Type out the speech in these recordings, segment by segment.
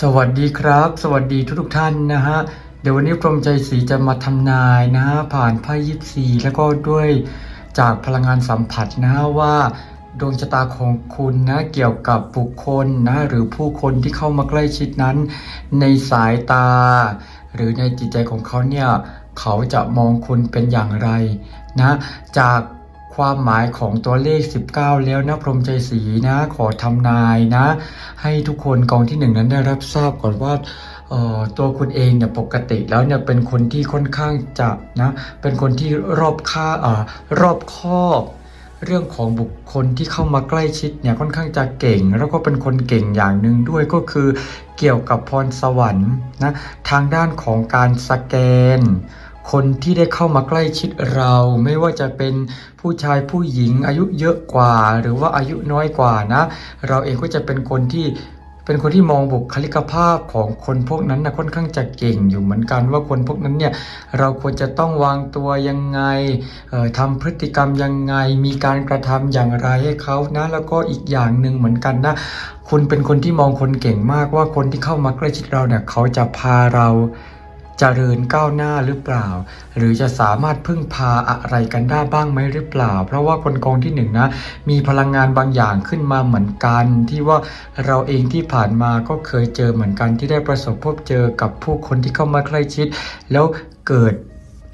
สวัสดีครับ สวัสดีทุกทุกท่านนะฮะเดี๋ยววันนี้กรมใจสีจะมาทำนายนะฮะผ่านไพ่ยิปซีแล้วก็ด้วยจากพลังงานสัมผัสนะฮะว่าดวงชะตาของคุณนะเกี่ยวกับบุคคลนะหรือผู้คนที่เข้ามาใกล้ชิดนั้น ในสายตา หรือในจิตใจของเขาเนี่ยเขาจะมองคุณเป็นอย่างไรนะจาก ความหมายของตัวเลข 19 แล้วนะพรมใจสีนะ ขอทำนายนะ ให้ทุกคนกองที่หนึ่งนั้นได้รับทราบก่อนว่าตัวคุณเองเนี่ยปกติแล้วเนี่ยเป็นคนที่ค่อนข้างจะนะเป็นคนที่รอบค่าอ่อรอบคอบเรื่องของบุคคลที่เข้ามาใกล้ชิดเนี่ยค่อนข้างจะเก่ง แล้วก็เป็นคนเก่งอย่างหนึ่งด้วยก็คือเกี่ยวกับพรสวรรค์นะทางด้านของการสแกน คนที่ได้เข้ามาใกล้ชิดเราไม่ว่าจะเป็นผู้ชายผู้หญิงอายุเยอะกว่า หรือว่าอายุน้อยกว่านะ เราเองก็จะเป็นคนที่เป็นคนที่มองบุคลิกภาพของคนพวกนั้นนะค่อนข้างจะเก่งอยู่เหมือนกันว่าคนพวกนั้นเนี่ยเราควรจะต้องวางตัวยังไงเอ่อทำพฤติกรรมยังไง มีการกระทำอย่างไรให้เขานะแล้วก็อีกอย่างหนึ่งเหมือนกันนะคุณเป็นคนที่มองคนเก่งมากว่าคนที่เข้ามาใกล้ชิดเราเนี่ยเขาจะพาเรา จเจริญก้าวหน้าหรือเปล่า หรือจะสามารถพึ่งพาอะไรกันได้บ้างไหมหรือเปล่า เพราะว่าคนกองที่หนึ่งนะมีพลังงานบางอย่างขึ้นมาเหมือนกัน ที่ว่าเราเองที่ผ่านมาก็เคยเจอเหมือนกันที่ได้ประสบพบเจอกับผู้คนที่เข้ามาใกล้ชิด แล้วเกิด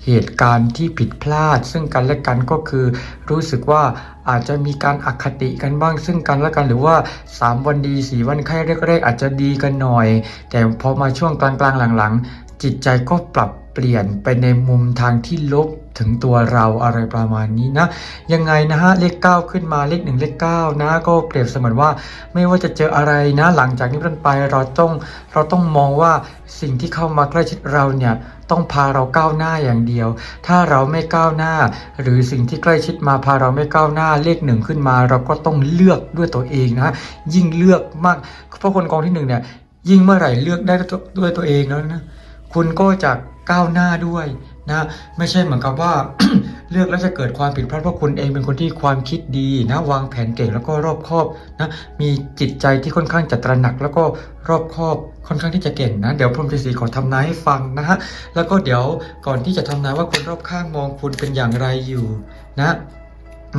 เหตุการณ์ที่ผิดพลาด ซึ่งกันและกันก็คือ รู้สึกว่าอาจจะมีการอคติกันบ้างซึ่งกันและกันหรือว่า 3 วันดี 4 วันไข้แรกๆอาจจะดีกันหน่อย แต่พอมาช่วงกลางๆหลังๆ จิตใจก็ปรับเปลี่ยนไปในมุมทางที่ลบถึงตัวเราอะไรประมาณนี้นะ ยังไงนะฮะเลข 9 ขึ้นมาเลข 1 เลข 9 นะ ก็เปรียบเสมือนว่าไม่ว่าจะเจออะไรนะ หลังจากนี้เป็นไปเราต้องเราต้องมองว่าสิ่งที่เข้ามาใกล้ชิดเราเนี่ยต้องพาเราก้าวหน้าอย่างเดียว ถ้าเราไม่ก้าวหน้า หรือสิ่งที่ใกล้ชิดมาพาเราไม่ก้าวหน้าเลขหนึ่งขึ้นมา เราก็ต้องเลือกด้วยตัวเองนะยิ่งเลือกมากเพราะคนกองที่หนึ่งเนี่ยยิ่งเมื่อไหร่เลือกได้ด้วยตัวเองแล้วนะ คุณก็จะก้าวหน้าด้วยนะไม่ใช่เหมือนกับว่าเลือกแล้วจะเกิดความผิดพลาดเพราะคุณเองเป็นคนที่ความคิดดีนะวางแผนเก่งแล้วก็รอบคอบนะมีจิตใจที่ค่อนข้างจะตระหนัก แล้วก็รอบคอบค่อนข้างที่จะเก่งนะ เดี๋ยวพรมฤาษีขอทำนายให้ฟังนะฮะแล้วก็เดี๋ยวก่อนที่จะทำนายว่าคนรอบข้างมองคุณเป็นอย่างไรอยู่นะ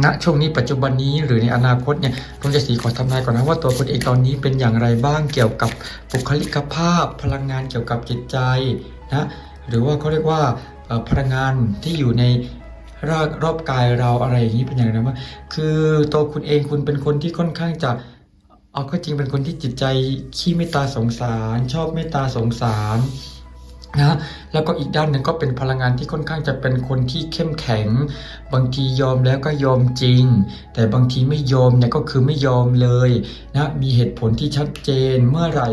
ณช่วงนี้ปัจจุบันนี้หรือในอนาคตเนี่ยผมจะสีขอทำนายก่อนนะว่าตัวคุณเองตอนนี้เป็นอย่างไรบ้างเกี่ยวกับบุคลิกภาพ พลังงานเกี่ยวกับจิตใจนะหรือว่าเขาเรียกว่าพลังงานที่อยู่ในรรอบกายเราอะไรอย่างนี้เป็นอย่างไรนะว่าคือตัวคุณเองคุณเป็นคนที่ค่อนข้างจะเอาก็จริงเป็นคนที่จิตใจขี้เมตตาสงสาร ชอบเมตตาสงสาร นะแล้วก็อีกด้านหนึ่งก็เป็นพลังงานที่ค่อนข้างจะเป็นคนที่เข้มแข็ง บางทียอมแล้วก็ยอมจริง แต่บางทีไม่ยอมเนี่ยก็คือไม่ยอมเลยนะมีเหตุผลที่ชัดเจนเมื่อไหร่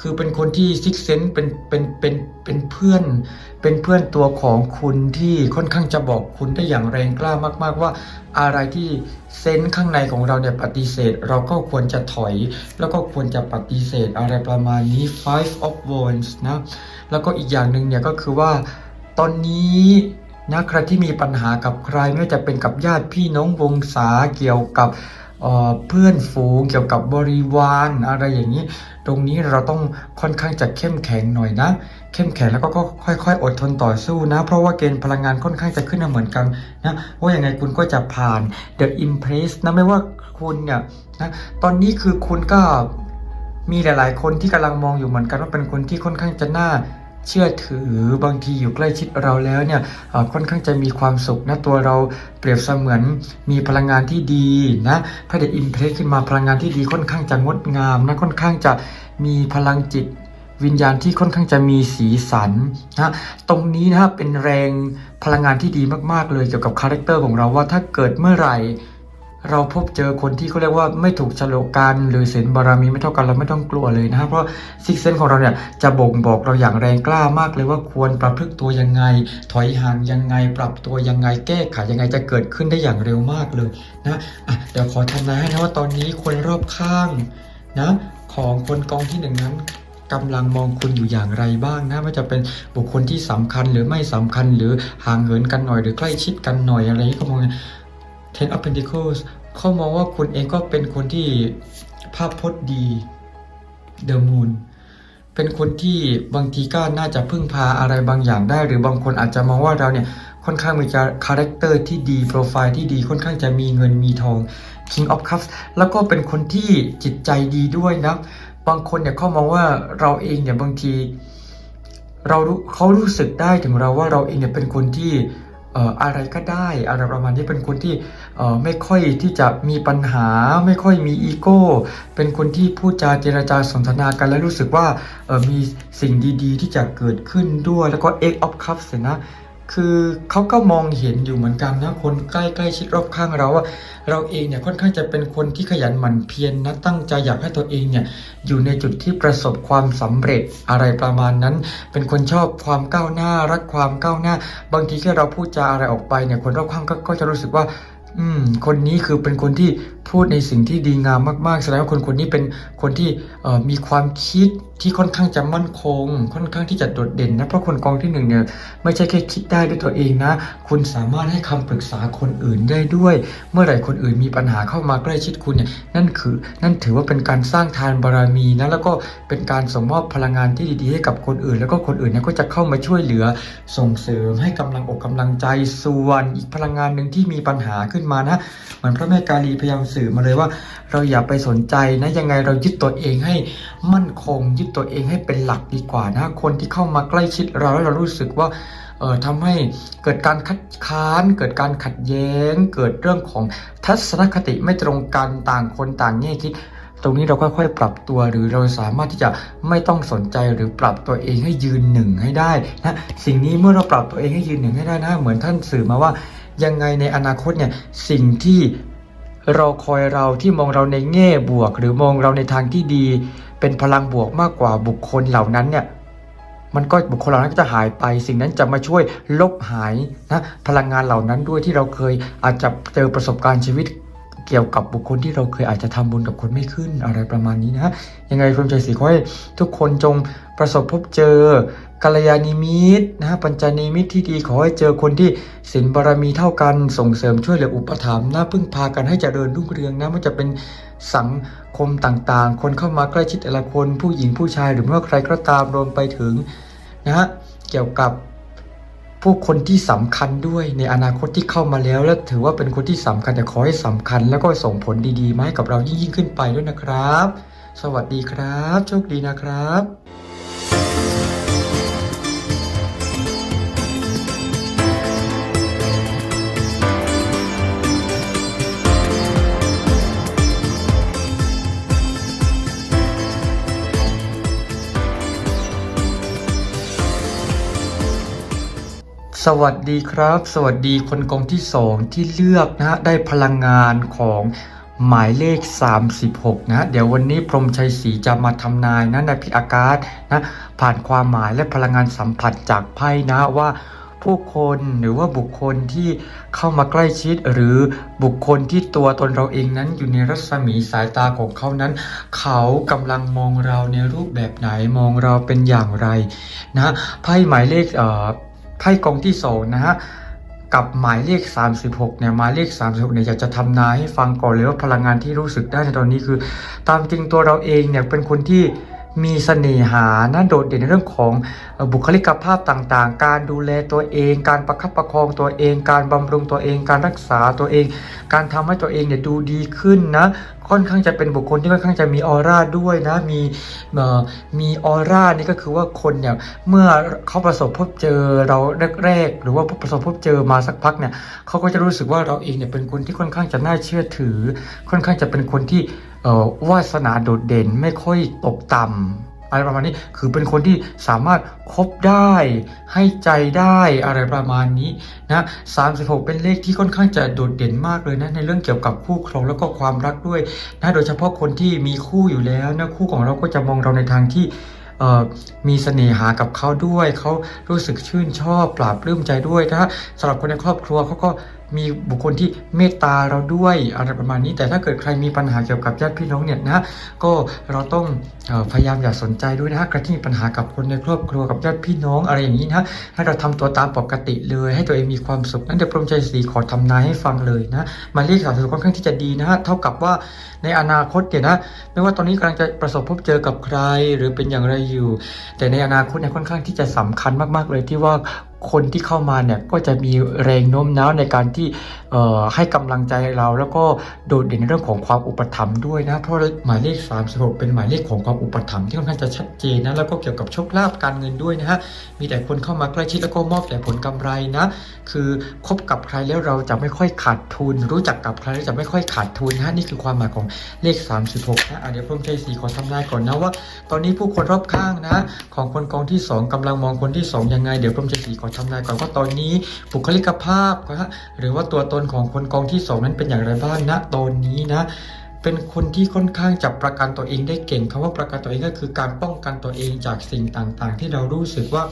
คือเป็นคนที่ซิกเซนเป็นเป็นเป็นเป็นเพื่อน เป็นเพื่อนตัวของคุณที่ค่อนข้างจะบอกคุณได้อย่างแรงกล้ามาก ๆ ว่าอะไรที่เซนข้างในของเราเนี่ยปฏิเสธ เราก็ควรจะถอย แล้วก็ควรจะปฏิเสธอะไรประมาณนี้ five of wands นะแล้วก็อีกอย่างหนึ่งเนี่ยก็คือว่าตอนนี้นะใครที่มีปัญหากับใครไม่ว่าจะเป็นกับญาติพี่น้องวงศาเกี่ยวกับ เพื่อนฝูงเกี่ยวกับบริวารอะไรอย่างนี้ ตรงนี้เราต้องค่อนข้างจะเข้มแข็งหน่อยนะ เข้มแข็งแล้วก็ค่อยๆ อดทนต่อสู้นะ เพราะว่าเกณฑ์พลังงานค่อนข้างจะขึ้นเหมือนกันนะว่าอย่างไงคุณก็จะผ่าน The Impress นะไม่ว่าคุณเนี่ยนะตอนนี้คือคุณก็มีหลาย ๆ คนที่กำลังมองอยู่เหมือนกันว่าเป็นคนที่ค่อนข้างจะน่า เชื่อถือบางทีอยู่ใกล้ชิดเราแล้วเนี่ยค่อนข้างจะมีความสุขนะตัวเราเปรียบเสมือนมีพลังงานที่ดีนะพระเดชอิมเพรสขึ้นมาพลังงานที่ดีค่อนข้างจะงดงามนะค่อนข้างจะมีพลังจิตวิญญาณที่ค่อนข้างจะมีสีสันนะตรงนี้นะเป็นแรงพลังงานที่ดีมากๆเลยเกี่ยวกับคาแรคเตอร์ของเราว่าถ้าเกิดเมื่อไหร่ เราพบเจอคนที่เขาเรียกว่าไม่ถูกโฉลกกันหรือศีลบารมีไม่เท่ากันเราไม่ต้องกลัวเลยนะครับเพราะซิกเซนของเราเนี่ยจะบ่งบอกเราอย่างแรงกล้ามากเลยว่าควรประพฤติตัวยังไง ถอยห่างยังไง ปรับตัวยังไงแก้ไขยังไงจะเกิดขึ้นได้อย่างเร็วมากเลยนะะเดี๋ยวขอทำนายให้นะว่าตอนนี้คนรอบข้างนะของคนกองที่หนึ่งนั้นกำลังมองคุณอยู่อย่างไรบ้างนะว่าจะเป็นบุคคลที่สำคัญหรือไม่สำคัญหรือห่างเหินกันหน่อยหรือใกล้ชิดกันหน่อยอะไรอย่างนี้ก็มอง Ten of Pentacles เขามองว่าคุณเองก็เป็นคนที่ภาพพจน์ดี The Moon เป็นคนที่บางทีก็น่าจะพึ่งพาอะไรบางอย่างได้ หรือบางคนอาจจะมองว่าเราเนี่ยค่อนข้างมีคาแรคเตอร์ที่ดีโปรไฟล์ที่ดีค่อนข้างจะมีเงินมีทอง King of Cups แล้วก็เป็นคนที่จิตใจดีด้วยนะบางคนเนี่ยเขามองว่าเราเองเนี่ยบางที เรารู้เขารู้สึกได้ถึงเราว่าเราเองเนี่ยเป็นคนที่ อะไรก็ได้อะไรประมาณนี้เป็นคนที่ไม่ค่อยที่จะมีปัญหา ไม่ค่อยมีอีโก้ เป็นคนที่พูดจาเจรจาสนทนากันแล้วรู้สึกว่ามีสิ่งดีๆ ที่จะเกิดขึ้นด้วยแล้วก็เอ็กออฟคัพเสนะ คือเขาก็มองเห็นอยู่เหมือนกันนะคนใกล้ใกล้ชิดรอบข้างเราว่า เราเองเนี่ยค่อนข้างจะเป็นคนที่ขยันหมั่นเพียรนนะตั้งใจอยากให้ตัวเองเนี่ยอยู่ในจุดที่ประสบความสำเร็จอะไรประมาณนั้น เป็นคนชอบความก้าวหน้า รักความก้าวหน้า บางทีแค่เราพูดจาอะไรออกไปเนี่ยคนรอบข้างก็จะรู้สึกว่า อืม คนนี้คือเป็นคนที่ พูดในสิ่งที่ดีงามมากๆแสดงว่าคนคนนี้เป็นคนที่มีความคิดที่ค่อนข้างจะมั่นคง ค่อนข้างที่จะโดดเด่นนะเพราะคนกองที่หนึ่งเนี่ยไม่ใช่แค่คิดได้ด้วยตัวเองนะ คุณสามารถให้คำปรึกษาคนอื่นได้ด้วย เมื่อไหร่คนอื่นมีปัญหาเข้ามาใกล้ชิดคุณเนี่ยนั่นคือนั่นถือว่าเป็นการสร้างทานบารมีนะแล้วก็เป็นการส่งมอบพลังงานที่ดีๆให้กับคนอื่น แล้วก็คนอื่นเนี่ยก็จะเข้ามาช่วยเหลือส่งเสริมให้กำลังอกกำลังใจส่วนอีกพลังงานหนึ่งที่มีปัญหาขึ้นมานะเหมือนพระแม่กาลีพยายามสื่อมาเลยว่า เราอย่าไปสนใจนะยังไงเรายึดตัวเองให้มั่นคง ยึดตัวเองให้เป็นหลักดีกว่านะ คนที่เข้ามาใกล้ชิดเราแล้วเรารู้สึกว่าเอ่อทำให้เกิดการคัดค้าน เกิดการขัดแย้ง เกิดเรื่องของทัศนคติไม่ตรงกันต่างคนต่างแง่คิดตรงนี้เราค่อยๆ ปรับตัวหรือเราสามารถที่จะไม่ต้องสนใจหรือปรับตัวเองให้ยืนหนึ่งให้ได้นะสิ่งนี้เมื่อเราปรับตัวเองให้ยืนหนึ่งให้ได้นะเหมือนท่านสื่อมาว่ายังไงในอนาคตเนี่ยสิ่งที่ รอคอยเราที่มองเราในแง่บวก หรือมองเราในทางที่ดี เป็นพลังบวกมากกว่าบุคคลเหล่านั้นเนี่ยมันก็บุคคลเหล่านั้นก็จะหายไป สิ่งนั้นจะมาช่วยลบหายนะพลังงานเหล่านั้นด้วยที่เราเคยอาจจะเจอประสบการณ์ชีวิตเกี่ยวกับบุคคลที่เราเคยอาจจะทำบุญกับคนไม่ขึ้นอะไรประมาณนี้นะยังไงพรหมใจสีขอให้ทุกคนจงประสบพบเจอ กัลยาณิมิตนะฮะปัญจนิมิตที่ดีขอให้เจอคนที่ศีลบารมีเท่ากันส่งเสริมช่วยเหลืออุปถัมภ์นะพึ่งพากันให้เจริญรุ่งเรืองนะไม่ว่าจะเป็นสังคมต่างๆ คนเข้ามาใกล้ชิดแต่ละคนผู้หญิงผู้ชายหรือไม่ว่าใครก็ตามรวมไปถึงนะฮะเกี่ยวกับผู้คนที่สำคัญด้วยในอนาคตที่เข้ามาแล้ว และถือว่าเป็นคนที่สำคัญแต่ขอให้สำคัญ แล้วก็ส่งผลดีๆมาให้กับเรายิ่งยิ่งๆขึ้นไปด้วยนะครับ สวัสดีครับ โชคดีนะครับ สวัสดีครับ สวัสดีคนกองที่สองที่เลือกนะฮะได้พลังงานของหมายเลข 36 นะเดี๋ยววันนี้พรมชัยศรีจะมาทำนายนะในพิอากาศนะผ่านความหมายและพลังงานสัมผัสจากไพ่นะว่าผู้คนหรือว่าบุคคลที่เข้ามาใกล้ชิด หรือบุคคลที่ตัวตนเราเองนั้นอยู่ในรัศมีสายตาของเขานั้น เขากำลังมองเราในรูปแบบไหนมองเราเป็นอย่างไรนะไพ่หมายเลขเอ่อ พ่กองที่สองนะฮะกับหมายเลข 36เนี่ยหมายเลข 36เนี่ยอยากจะทำนายให้ฟังก่อนเลยว่าพลังงานที่รู้สึกได้ในตอนนี้คือ ตามจริงตัวเราเองเนี่ยเป็นคนที่ มีเสน่หานะโดดเด่นในเรื่องของบุคลิกภาพต่างๆ การดูแลตัวเอง การประคับประคองตัวเอง การบำรุงตัวเอง การรักษาตัวเอง การทำให้ตัวเองเนี่ยดูดีขึ้นนะค่อนข้างจะเป็นบุคคลที่ค่อนข้างจะมีออร่าด้วยนะ มีมีออร่านี่ก็คือว่าคนเนี่ยเมื่อเขาประสบพบเจอเราแรกๆหรือว่าประสบพบเจอมาสักพักเนี่ยเขาก็จะรู้สึกว่าเราเองเนี่ยเป็นคนที่ค่อนข้างจะน่าเชื่อถือ ค่อนข้างจะเป็นคนที่ วาสนาโดดเด่นไม่ค่อยตกต่ำอะไรประมาณนี้คือเป็นคนที่สามารถคบได้ให้ใจได้อะไรประมาณนี้นะ36 เป็นเลขที่ค่อนข้างจะโดดเด่นมากเลยนะในเรื่องเกี่ยวกับคู่ครองแล้วก็ความรักด้วยนะโดยเฉพาะคนที่มีคู่อยู่แล้วนะคู่ของเราก็จะมองเราในทางที่มีเสน่หากับเขาด้วย เขารู้สึกชื่นชอบปราบปลื้มใจด้วยนะสำหรับคนในครอบครัวเขาก็ มีบุคคลที่เมตตาเราด้วยอะไรประมาณนี้ แต่ถ้าเกิดใครมีปัญหาเกี่ยวกับญาติพี่น้องเนี่ยนะก็เราต้องออพยายามอย่าสนใจด้วยนะฮะใครที่มีปัญหากับคนในครอบครัวกับญาติพี่น้องอะไรอย่างนี้นะให้เราทำตัวตามปกติเลย ให้ตัวเองมีความสุขนั่นเดี๋ยวพรมใจสีขอทำนายให้ฟังเลยนะมายเลขสามสิบค่อนข้างที่จะดีนะฮะเท่ากับว่าในอนาคตเนี่ยนะไม่ว่าตอนนี้กำลังจะประสบพบเจอกับใครหรือเป็นอย่างไรอยู่ แต่ในอนาคตเนี่ยค่อนข้างที่จะสำคัญมาก ๆ เลยที่ว่า คนที่เข้ามาเนี่ยก็จะมีแรงโน้มน้าวในการที่ให้กำลังใจเรา แล้วก็โดดเด่นในเรื่องของความอุปถัมภ์ด้วยนะเพราะหมายเลข 36 เป็นหมายเลขของความอุปถัมภ์ที่ค่อนข้างจะชัดเจนนะแล้วก็เกี่ยวกับโชคลาภการเงินด้วยนะฮะมีแต่คนเข้ามาใกล้ชิดแล้วก็มอบแต่ผลกำไรนะคือคบกับใครแล้วเราจะไม่ค่อยขาดทุน รู้จักกับใครแล้วจะไม่ค่อยขาดทุนนะนี่คือความหมายของเลข 36นะอะเดี๋ยวพรหมชัยศรีขอทำนายก่อนนะว่า ตอนนี้ผู้คนรอบข้างนะ ของคนกองที่ 2กำลังมองคนที่ 2 ยังไงเดี๋ยวพรหมชัยศรีขอทำนายก่อนว่าตอนนี้บุคลิกภาพนะฮะหรือว่าตัวตนของคนกองที่ 2 นั้นเป็นอย่างไรบ้างนะตอนนี้นะ เป็นคนที่ค่อนข้างจะประกันตัวเองได้เก่งคำว่าประกันตัวเองก็คือการป้องกันตัวเองจากสิ่งต่างๆ ที่เรารู้สึกว่า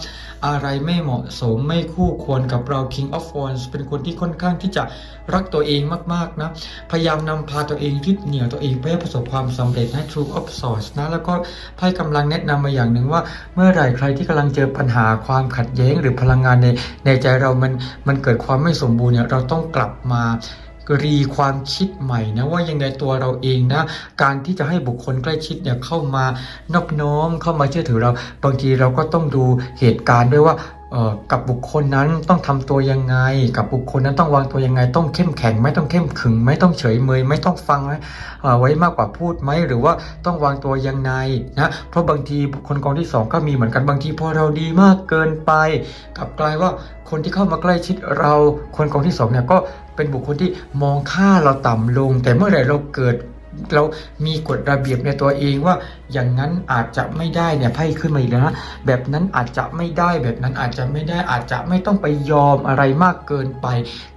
อะไรไม่เหมาะสมไม่คู่ควรกับเรา King of Wands เป็นคนที่ค่อนข้างที่จะรักตัวเองมากๆนะพยายามนำพาตัวเองยึดเหนี่ยวตัวเองเพื่อประสบความสำเร็จนะ True of Swords นะแล้วก็ไพ่กำลังแนะนำมาอย่างหนึ่งว่า เมื่อไหร่ใครที่กำลังเจอปัญหาความขัดแย้งหรือพลังงานในในใจเรามันมันเกิดความไม่สมบูรณ์เนี่ยเราต้องกลับมา รีความคิดใหม่นะว่ายังไงตัวเราเองนะการที่จะให้บุคคลใกล้ชิดเนี่ยเข้ามานอบน้อมเข้ามาเชื่อถือเรา บางทีเราก็ต้องดูเหตุการณ์ด้วยว่า กับบุคคลนั้นต้องทำตัวยังไง กับบุคคลนั้นต้องวางตัวยังไง ต้องเข้มแข็งไหม่ต้องเข้มขึงไหม่ต้องเฉยเมยไม่ต้องฟังไหมไว้มากกว่าพูดไหมหรือว่าต้องวางตัวยังไงนะเพราะบางทีบุคคลกองที่สองก็มีเหมือนกันบางทีพอเราดีมากเกินไปกลับกลายว่าคนที่เข้ามาใกล้ชิดเราคนกองที่สองเนี่ยก็เป็นบุคคลที่มองค่าเราต่ำลง แต่เมื่อไหร่เราเกิด เรามีกฎระเบียบในตัวเองว่าอย่างนั้นอาจจะไม่ได้เนี่ยไพ่ขึ้นมาอีกแล้วนะแบบนั้นอาจจะไม่ได้แบบนั้นอาจจะไม่ได้อาจจะไม่ต้องไปยอมอะไรมากเกินไป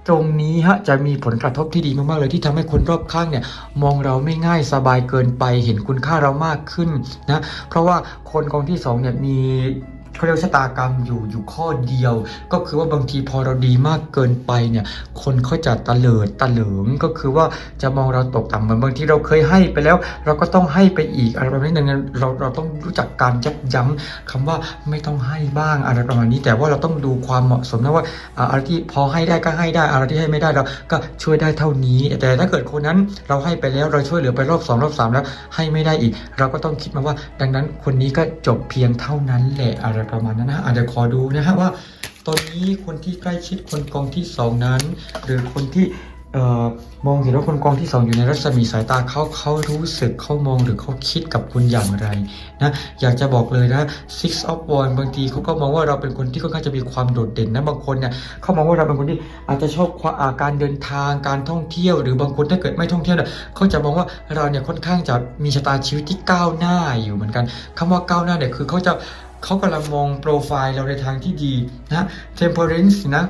ตรงนี้ฮะจะมีผลกระทบที่ดีมากๆเลยที่ทำให้คนรอบข้างเนี่ยมองเราไม่ง่ายสบายเกินไป เห็นคุณค่าเรามากขึ้นนะเพราะว่าคนกองที่สองเนี่ยมี เขาเรียกชะตากรรมอยู่อยู่ข้อเดียว ก็คือว่าบางทีพอเราดีมากเกินไปเนี่ย คนเขาจะตะเลิดตะเหลิงก็คือว่าจะมองเราตกต่ำเหมือนบางทีเราเคยให้ไปแล้ว เราก็ต้องให้ไปอีกอะไรประมาณนี้ดังนั้นเราเราต้องรู้จักการยับยั้งคำว่าไม่ต้องให้บ้างอะไรประมาณนี้ แต่ว่าเราต้องดูความเหมาะสมนะว่าอ่าอะไรที่พอให้ได้ก็ให้ได้อะไรที่ให้ไม่ได้เราก็ช่วยได้เท่านี้ แต่ถ้าเกิดคนนั้นเราให้ไปแล้วเราช่วยเหลือไปรอบสองรอบสามแล้วให้ไม่ได้อีก เราก็ต้องคิดมาว่า ดังนั้นคนนี้ก็จบเพียงเท่านั้นแหละอะไรประมาณนั้นนะอาจจะเดี๋ยวขอดูนะฮะว่า ตอนนี้คนที่ใกล้ชิดคนกองที่สองนั้น หรือคนที่มองเห็นว่าคนกองที่สองอยู่ในรัศมีสายตาเขาเขารู้สึกเขามองหรือเขาคิดกับคุณอย่างไรนะอยากจะบอกเลยนะ six of wands บางทีเขาก็มองว่าเราเป็นคนที่ค่อนข้างจะมีความโดดเด่นนะบางคนเนี่ยเขามองว่าเราเป็นคนที่อาจจะชอบความอาการเดินทางการท่องเที่ยว หรือบางคนถ้าเกิดไม่ท่องเที่ยวเนี่ยเขาจะมองว่าเราเนี่ยค่อนข้างจะมีชะตาชีวิตที่ก้าวหน้าอยู่เหมือนกันคำว่าก้าวหน้าเนี่ยคือเขาจะ เขากำลังมองโปรไฟล์เราในทางที่ดีนะ temperance นะ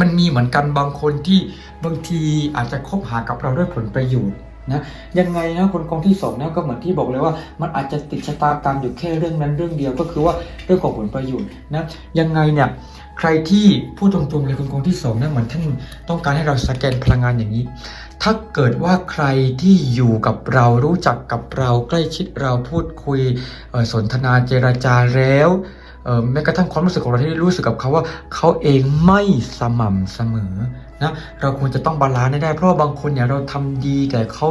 มันมีเหมือนกันบางคนที่บางทีอาจจะคบหากับเราด้วยผลประโยชน์นะยังไงนะคนกองที่สองนะก็เหมือนที่บอกเลยว่า มันอาจจะติดชะตากรรมอยู่แค่เรื่องนั้นเรื่องเดียวก็คือว่าเรื่องของผลประโยชน์นะยังไงเนี่ย รที่พูดตรงๆเลยคนกองที่สองนะเหมือนท่านต้องการให้เราสแกนพลังงานอย่างนี้ ถ้าเกิดว่าใครที่อยู่กับเรารู้จักกับเราใกล้ชิดเราพูดคุยสนทนาเจรจาแล้วแม้กระทั่งความรู้สึกของเราที่รู้สึกกับเขาว่าเขาเองไม่สม่ำเสมอนะเราควรจะต้องบาลานซ์ได้ เพราะาบางคนเนี่ยเราทำดีแต่เขา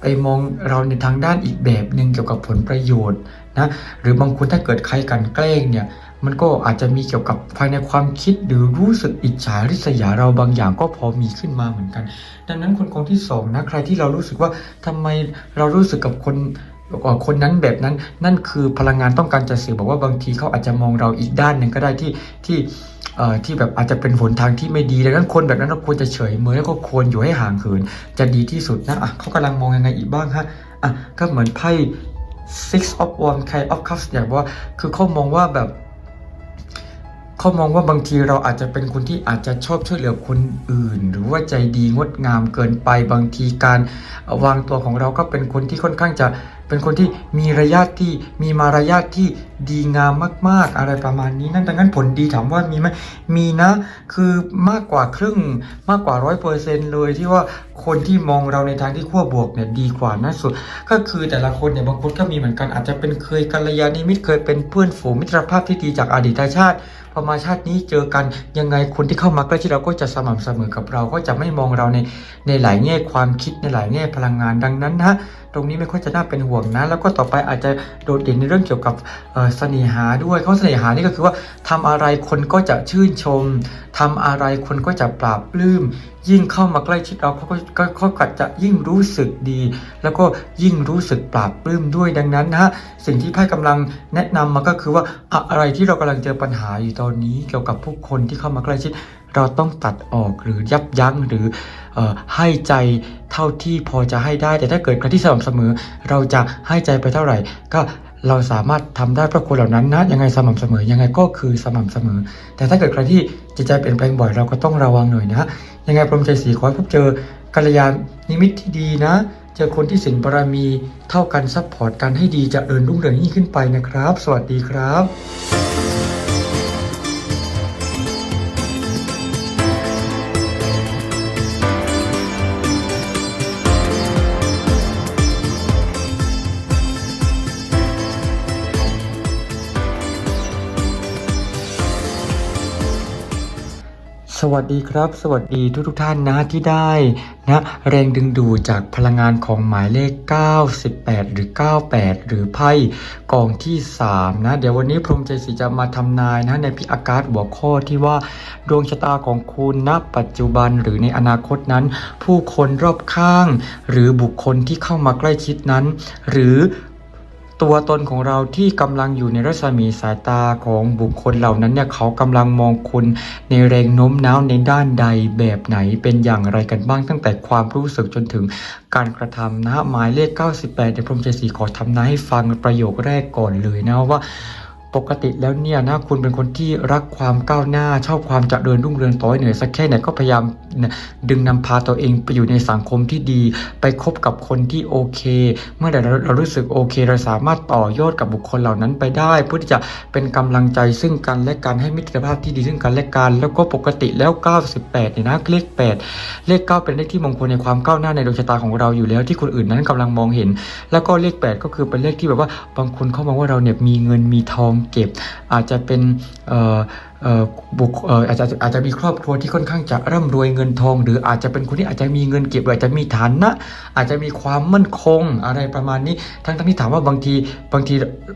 ไปมองเราในทางด้านอีกแบบหนึ่งเกี่ยวกับผลประโยชน์นะหรือบางคนถ้าเกิดใครกันแกล้งเนี่ย มันก็อาจจะมีเกี่ยวกับภายในความคิดหรือรู้สึกอิจฉาริษยาเราบางอย่างก็พอมีขึ้นมาเหมือนกัน ดังนั้นคนกองที่สองนะใครที่เรารู้สึกว่าทำไมเรารู้สึกกับคนคนนั้นแบบนั้นนั่นคือพลังงานต้องการจะสื่อบอกว่าบางทีเขาอาจจะมองเราอีกด้านหนึ่งก็ได้ที่ที่เอ่อที่แบบอาจจะเป็นหนทางที่ไม่ดีดังนั้นคนแบบนั้นเราควรจะเฉยเมยแล้วก็ควรอยู่ให้ห่างเหินจะดีที่สุดนะอะเขากำลังมองยังไงอีกบ้างฮะอะก็เหมือนไพ่ six of wands King of cups อย่างว่าคือเขามองว่าแบบ เขามองว่าบางทีเราอาจจะเป็นคนที่อาจจะชอบช่วยเหลือคนอื่น หรือว่าใจดีงดงามเกินไปบางทีการวางตัวของเราก็เป็นคนที่ค่อนข้างจะเป็นคนที่มีระยะที่มีมารยาทที่ ดีงามมาก ๆ อะไรประมาณนี้นั่นดังนั้นผลดีถามว่ามีไหมมีนะ คือมากกว่าครึ่งมากกว่าร้อยเปอร์เซ็นเลยที่ว่าคนที่มองเราในทางที่ขั้วบวกเนี่ยดีกว่านะสุด ก็คือแต่ละคนเนี่ยบางคนก็มีเหมือนกันอาจจะเป็นเคยกัลยาณมิตรเคยเป็นเพื่อนฝูงมิตรภาพที่ดีจากอดีตชาติพอมาชาตินี้เจอกันยังไงคนที่เข้ามาใกล้ชิดเราก็จะสม่ำเสมอกับเราก็จะไม่มองเราในในหลายแง่ความคิดในหลายแง่พลังงานดังนั้นนะตรงนี้ไม่ค่อยจะน่าเป็นห่วงนะ แล้วก็ต่อไปอาจจะโดดเด่นในเรื่องเกี่ยวกับเสน่หาด้วยเขาเสน่หานี่ก็คือว่าทำอะไรคนก็จะชื่นชมทำอะไรคนก็จะปราบปลื้ม ยิ่งเข้ามาใกล้ชิดเราเขาก็ก็เขาก็จะยิ่งรู้สึกดี แล้วก็ยิ่งรู้สึกปราบปลื้มด้วยดังนั้นนะฮะสิ่งที่ไพ่กำลังแนะนำมาก็คือว่าอะไรที่เรากำลังเจอปัญหาอยู่ตอนนี้ เกี่ยวกับผู้คนที่เข้ามาใกล้ชิดเราต้องตัดออกหรือยับยั้งหรือออให้ใจเท่าที่พอจะให้ได้ แต่ถ้าเกิดใครที่สม่ำเสมอ เราจะให้ใจไปเท่าไหร่ ก็ เราสามารถทำได้เพราะคนเหล่านั้นนะยังไงสม่ำเสมอยังไงก็คือสม่ำเสมอ แต่ถ้าเกิดใครที่จิตใจเปลี่ยนแปลงบ่อยเราก็ต้องระวังหน่อยนะยังไงพรหมใจสีขอให้พบเจอกัลยาณมิตรที่ดีนะ เจอคนที่สินบารมีเท่ากันซัพพอร์ตกันให้ดีจะเดินรุ่งเรืองยิ่งขึ้นไปนะครับ สวัสดีครับ วัสดีครับ สวัสดีทุกทุกท่านนะที่ได้นะแรงดึงดูดจากพลังงานของหมายเลข 98 หรือ 98 หรือไพ่กองที่ 3 นะ เดี๋ยววันนี้พรมใจศรีจะมาทำนายนะในพิอากาศหัวข้อที่ว่าดวงชะตาของคุณณปัจจุบันหรือในอนาคตนั้น ผู้คนรอบข้าง หรือบุคคลที่เข้ามาใกล้ชิดนั้น หรือ ตัวตนของเราที่กำลังอยู่ในรัศมีสายตาของบุคคลเหล่านั้นเนี่ยเขากำลังมองคุณในแรงโน้มน้าวในด้านใดแบบไหนเป็นอย่างไรกันบ้างตั้งแต่ความรู้สึกจนถึงการกระทำนะหมายเลข 98เดี๋ยวพรมเจสีขอทำนายให้ฟังประโยคแรกก่อนเลยนะว่า ปกติแล้วเนี่ยนะคุณเป็นคนที่รักความก้าวหน้า ชอบความเจริญรุ่งเรืองต่อเหนื่อยสักแค่ไหนก็พยายามดึงนำพาตัวเองไปอยู่ในสังคมที่ดี ไปคบกับคนที่โอเค เมื่อใดเราเรารู้สึกโอเค เราสามารถต่อยอดกับบุคคลเหล่านั้นไปได้เพื่อที่จะเป็นกำลังใจซึ่งกันและกันให้มิตรภาพที่ดีซึ่งกันและกัน แล้วก็ปกติแล้ว 98เนี่ยนะเลข 8 เลข 9 เป็นเลขที่มงคลในความก้าวหน้าในดวงชะตาของเราอยู่แล้วที่คนอื่นนั้นกำลังมองเห็น แล้วก็เลข 8 ก็คือเป็นเลขที่แบบว่าบางคนเขามองว่าเราเนี่ยมีเงินมีทองเก็บ อาจจะเป็นบุคเอ่ออาจจะอาจจะมีครอบครัวที่ค่อนข้างจะร่ำรวยเงินทอง หรืออาจจะเป็นคนที่อาจจะมีเงินเก็บอาจจะมีฐานะ อาจจะมีความมั่นคงอะไรประมาณนี้ ทั้งทั้งที่ถามว่าบางทีบางที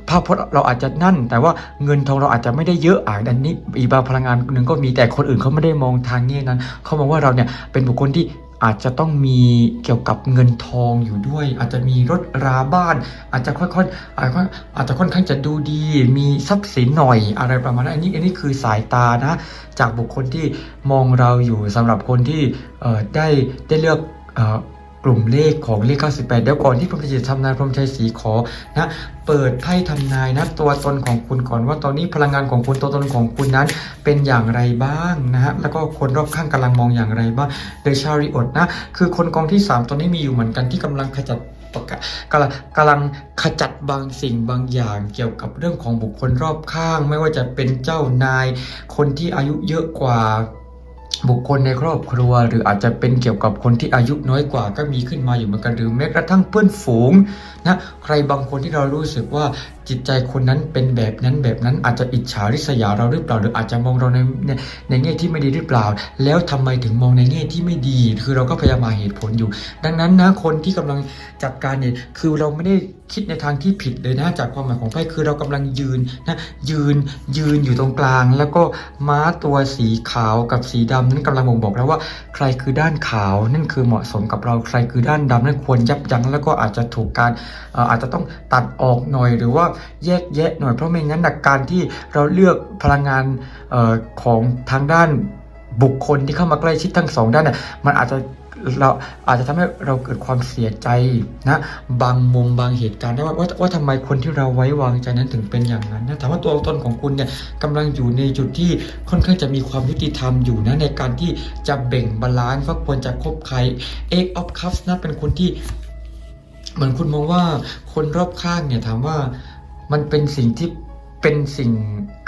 ภาพพจน์เราอาจจะนั่น แต่ว่าเงินทองเราอาจจะไม่ได้เยอะอ่านอันนี้อีบาพลังงานหนึ่งก็มีแต่คนอื่นเขาไม่ได้มองทางนี้นั้นเขามองว่าเราเนี่ยเป็นบุคคลที่ อาจจะต้องมีเกี่ยวกับเงินทองอยู่ด้วย อาจจะมีรถราบ้าน อาจจะค่อนๆอาจจะอาจจะค่อนข้างจะดูดี มีทรัพย์สินหน่อยอะไรประมาณนั้นอันนี้อันนี้คือสายตานะ จากบุคคลที่มองเราอยู่สำหรับคนที่ได้ได้เลือก ลุ่มเลขของเลข 98 เดี๋ยวก่อนที่พรมชัยทำนายพรมชัยสีขอนะเปิดไพ่ทำนายนะตัวตนของคุณก่อนว่าตอนนี้พลังงานของคุณตัวตนของคุณนั้น เป็นอย่างไรบ้างนะฮะแล้วก็คนรอบข้างกำลังมองอย่างไรบ้าง The Chariot นะคือคนกองที่ 3 ตอนนี้มีอยู่เหมือนกันที่กำลังขจัดปกะกำลังกำลังขจัดบางสิ่งบางอย่างเกี่ยวกับเรื่องของบุคคลรอบข้าง ไม่ว่าจะเป็นเจ้านาย คนที่อายุเยอะกว่า บุคคลในครอบครัว หรืออาจจะเป็นเกี่ยวกับคนที่อายุน้อยกว่าก็มีขึ้นมาอยู่เหมือนกันหรือแม้กระทั่งเพื่อนฝูงนะใครบางคนที่เรารู้สึกว่า จิตใจคนนั้นเป็นแบบนั้นแบบนั้นอาจจะอิจฉาริษยาเราหรือเปล่า หรืออาจจะมองเราในในในแง่ที่ไม่ดีหรือเปล่า แล้วทำไมถึงมองในแง่ที่ไม่ดี คือเราก็พยายามหาเหตุผลอยู่ ดังนั้นนะคนที่กำลังจัดการเนี่ยคือเราไม่ได้คิดในทางที่ผิดเลยนะจากความหมายของไพ่คือเรากำลังยืนนะยืนยืนอยู่ตรงกลาง แล้วก็ม้าตัวสีขาวกับสีดำนั้นกำลังบ่งบอกแล้วว่า ใครคือด้านขาวนั่นคือเหมาะสมกับเราใครคือด้านดำนั่นควรยับยั้งแล้วก็อาจจะถูกการอาจจะต้องตัดออกหน่อยหรือว่าแยกแยะหน่อยเพราะไม่งั้นนะการที่เราเลือกพลังงานออของทางด้านบุคคลที่เข้ามาใกล้ชิดทั้งสองด้านน่ะมันอาจจะเราอาจจะทำให้เราเกิดความเสียใจนะบางมุมบางเหตุการณ์ได้ว่าว่าว่าทำไมคนที่เราไว้วางใจนั้นถึงเป็นอย่างนั้นนะถามว่าตัวตนของคุณเนี่ยกำลังอยู่ในจุดที่ค่อนข้างจะมีความยุติธรรมอยู่นะในการที่จะเบ่งบาลานซ์ว่าควรจะคบใคร Eight of Cups นะเป็นคนที่ เหมือนคุณมองว่าคนรอบข้างเนี่ยถามว่า มันเป็นสิ่งที่ เป็นสิ่ง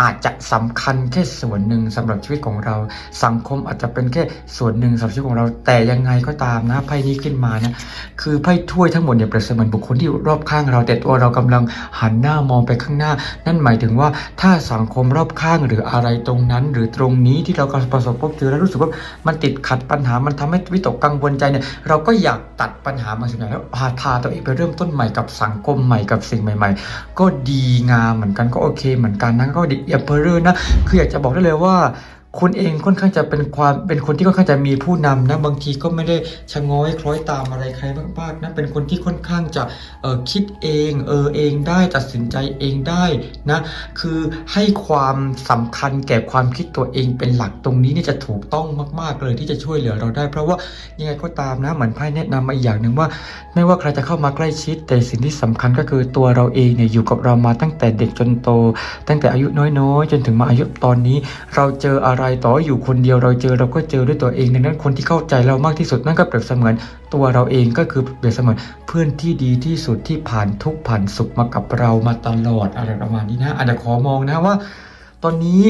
อาจจะสำคัญแค่ส่วนหนึ่งสำหรับชีวิตของเรา สังคมอาจจะเป็นแค่ส่วนหนึ่งสำหรับชีวิตของเรา แต่ยังไงก็ตามนะไพ่นี้ขึ้นมานี่ยคือไพ่ถ้วยทั้งหมดเนี่ยเปรียบเสมือนบุคคลที่รอบข้างเรา แต่ตัวเรากำลังหันหน้ามองไปข้างหน้า นั่นหมายถึงว่าถ้าสังคมรอบข้างหรืออะไรตรงนั้น หรือตรงนี้ที่เรากำลังประสบพบเจอแล้วรู้สึกว่ามันติดขัดปัญหามันทำให้วิตกกังวลใจเนี่ยเราก็อยากตัดปัญหามาสิ่งไหนแล้วพาพาตัวเองไปเริ่มต้นใหม่กับสังคมใหม่กับสิ่งใหม่ ๆ ก็ดีงามเหมือนกันก็โอเคเหมือนกันนะก็ดิเอเปอร์นะ คืออยากจะบอกได้เลยว่า คุณเองค่อนข้างจะเป็นความเป็นคนที่ค่อนข้างจะมีผู้นำนะบางทีก็ไม่ได้ชะง้อยคล้อยตามอะไรใครมากๆนะเป็นคนที่ค่อนข้างจะเออคิดเองเออเองได้ตัดสินใจเองได้นะคือให้ความสำคัญแก่ความคิดตัวเองเป็นหลักตรงนี้นี่จะถูกต้องมาก ๆ เลยที่จะช่วยเหลือเราได้ เพราะว่ายังไงก็ตามนะเหมือนไพ่แนะนำมาอีกอย่างหนึ่งว่า ไม่ว่าใครจะเข้ามาใกล้ชิด แต่สิ่งที่สำคัญก็คือตัวเราเองเนี่ยอยู่กับเรามาตั้งแต่เด็กจนโต ตั้งแต่อายุน้อยๆ จนถึงมาอายุตอนนี้ เราเจออะไรต่ออยู่คนเดียวเราเจอเราก็เจอด้วยตัวเองดังนั้นคนที่เข้าใจเรามากที่สุดนั่นก็เปรียบเสมือนตัวเราเองก็คือเปรียบเสมือนเพื่อนที่ดีที่สุดที่ผ่านทุกผ่านสุขมากับเรามาตลอดอะไรประมาณนี้นะอาจจะขอมองนะว่า ตอนนี้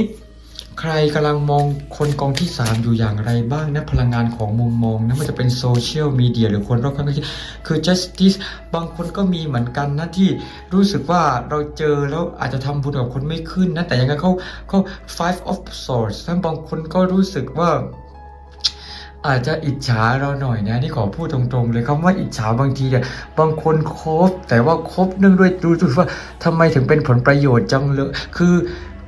ใครกำลังมองคนกองที่ 3 อยู่อย่างไรบ้างนะพลังงานของมุมมองนะมันจะเป็นโซเชียลมีเดียหรือคนรอบข้างก็คือ justice บางคนก็มีเหมือนกันนะที่รู้สึกว่าเราเจอแล้วอาจจะทำบุญกับคนไม่ขึ้นนะ แต่ยังไงเขาเขา five of swords นะบางคนก็รู้สึกว่าอาจจะอิจฉาเราหน่อยนะนี่ขอพูดตรงๆ เลยคำว่าอิจฉาบางทีเนี่ยบางคนคบแต่ว่าคบเนื่องด้วยดูดูว่าทำไมถึงเป็นผลประโยชน์จังเลยคือ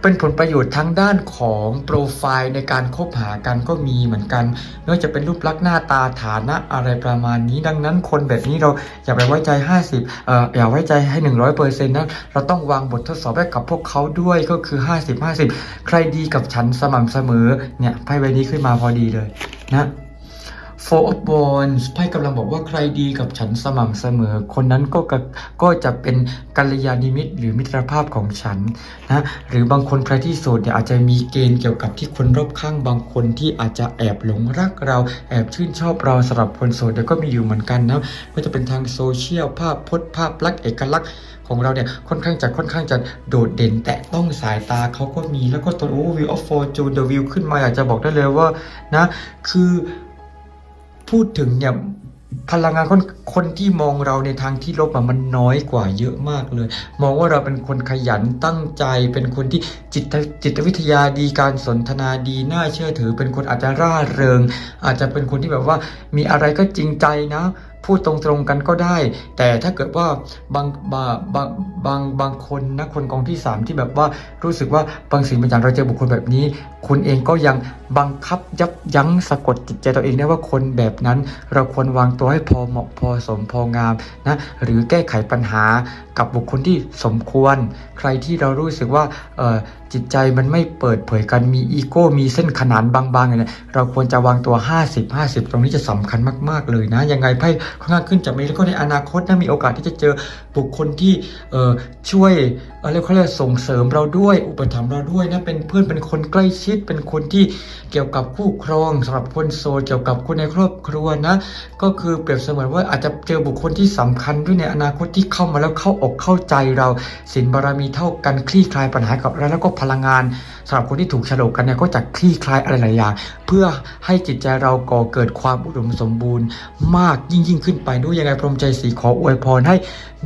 เป็นผลประโยชน์ทั้งด้านของโปรไฟล์ในการคบหากันก็มีเหมือนกันไม่ว่าจะเป็นรูปลักษณ์หน้าตาฐานะอะไรประมาณนี้ ดังนั้นคนแบบนี้เราอย่าไปไว้ใจ 50เอ่ออย่าไว้ใจให้ 100%นะเราต้องวางบททดสอบให้กับพวกเขาด้วยก็คือ 50 50 ใครดีกับฉันสม่ำเสมอเนี่ยไพ่ใบนี้ขึ้นมาพอดีเลยนะ Four of Wands ไพ่กำลังบอกว่าใครดีกับฉันสม่ำเสมอ คนนั้นก็ก็จะเป็นกัลยาณมิตรหรือมิตรภาพของฉันนะหรือบางคนใครที่โสดเนี่ยอาจจะมีเกณฑ์เกี่ยวกับที่คนรอบข้างบางคนที่อาจจะแอบหลงรักเราแอบชื่นชอบเราสำหรับคนโสดเดี๋ยวก็มีอยู่เหมือนกันนะไม่ว่าจะเป็นทางโซเชียลภาพพจน์ภาพลักษณ์เอกลักษณ์ของเราเนี่ยค่อนข้างจะค่อนข้างจะโดดเด่น แต่ต้องสายตาเขาก็มีแล้วก็ตัวโอ้วิวออฟฟอร์จูนเดอะวิวขึ้นมาอยากจะบอกได้เลยว่านะคือ พูดถึงเนี่ยพลังงานคนคนที่มองเราในทางที่ลบอะมันน้อยกว่าเยอะมากเลย มองว่าเราเป็นคนขยันตั้งใจ เป็นคนที่จิตจิตวิทยาดีการสนทนาดีน่าเชื่อถือ เป็นคนอาจจะร่าเริง อาจจะเป็นคนที่แบบว่ามีอะไรก็จริงใจนะพูดตรงๆกันก็ได้ แต่ถ้าเกิดว่าบางบางบางบางบางคนนะคนกองที่ 3 ที่แบบว่ารู้สึกว่าบางสิ่งบางอย่างเราเจอบุคคลแบบนี้ คุณเองก็ยังบังคับยับยั้งสะกดจิตใจตัวเองได้ว่าคนแบบนั้น เราควรวางตัวให้พอเหมาะพอสมพองามนะหรือแก้ไขปัญหากับบุคคลที่สมควร ใครที่เรารู้สึกว่าจิตใจมันไม่เปิดเผยกันมีอีโก้มีเส้นขนานบางๆเนี้ยเราควรจะวางตัว 50 50 ตรงนี้จะสำคัญมากๆเลยนะยังไงไพ่ข้างขึ้นจากนี้แล้วก็ในอนาคตนะมีโอกาสที่จะเจอบุคคลที่ช่วยอ่อเรียกเขาเรียกส่งเสริมเราด้วยอุปถัมภ์เราด้วยนะเป็นเพื่อนเป็นคนใกล้ชิดเป็นคนที่เกี่ยวกับคู่ครองสำหรับคนโสดเกี่ยวกับคนในครอบครัวนะ ก็คือเปรียบเสมือนว่าอาจจะเจอบุคคลที่สำคัญด้วยในอนาคตที่เข้ามาแล้วเข้าอกเข้าใจเราสินบารมีเท่ากันคลี่คลายปัญหากับเราแล้วก็พลังงานสำหรับคนที่ถูกฉลกกันเนี่ยก็จะคลี่คลายอะไรหลายอย่าง เพื่อให้จิตใจเราก่อเกิดความอุดมสมบูรณ์ มากยิ่งยิ่งขึ้นไปด้วยยังไงพรมใจสีขออวยพรให้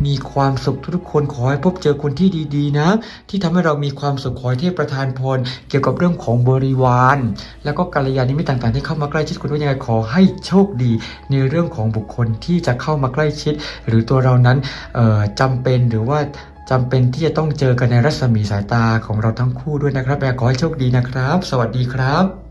มีความสุขทุกคนขอให้พบเจอคนที่ดีๆนะ ที่ทำให้เรามีความสุขขอให้เทพประทานพรเกี่ยวกับเรื่องของบริวาร แล้วก็กัลยาณมิตรต่างๆ ที่เข้ามาใกล้ชิดคุณด้วยยังไงขอให้โชคดี ในเรื่องของบุคคลที่จะเข้ามาใกล้ชิด หรือตัวเรานั้นเอ่อจำเป็นหรือว่าจำเป็นที่จะต้องเจอกันในรัศมีสายตาของเราทั้งคู่ด้วยนะครับแบขอให้โชคดีนะครับ สวัสดีครับ